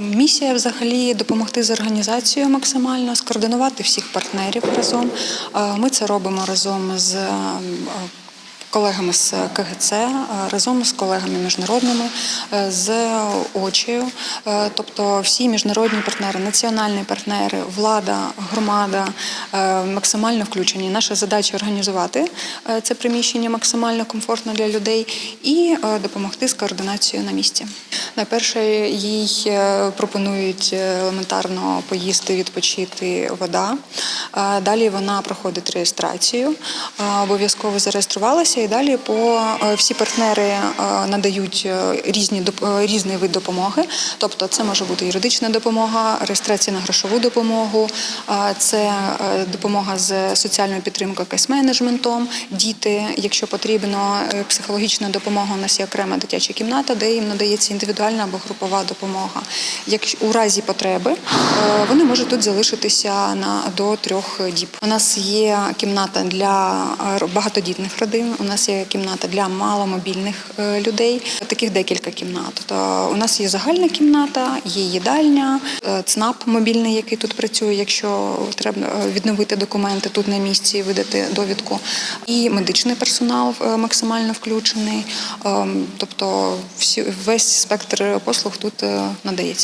Місія взагалі допомогти з організацією максимально, скоординувати всіх партнерів разом. Е, Ми це робимо разом з е, колегами з КГЦ, е, разом з колегами міжнародними, е, з очею. Е, Тобто всі міжнародні партнери, національні партнери, влада, громада максимально включені. Наша задача організувати це приміщення максимально комфортно для людей і допомогти з координацією на місці. Найперше їй пропонують елементарно поїсти, відпочити вода. Е, Далі вона проходить реєстрацію, е, обов'язково зареєструвалася, і далі по е, всі партнери надають різні різний вид допомоги. Тобто, це може бути юридична допомога, реєстрація на грошову допомогу, це допомога з соціальною підтримкою, кейс-менеджментом, діти, якщо потрібно, психологічна допомога. У нас є окрема дитяча кімната, де їм надається індивідуальна або групова допомога. Якщо у разі потреби вони можуть тут залишитися на до трьох діб. У нас є кімната для е, багатодітних родин. У нас є кімната для маломобільних е, людей. Таких декілька кімнат. То у нас є загальна кімната, є їдальня, е, ЦНАП мобільний, який тут працює, якщо треба відновити документи тут на місці, видати довідку. І медичний персонал максимально включений. Ем, Тобто всі весь спектр послуг тут надається.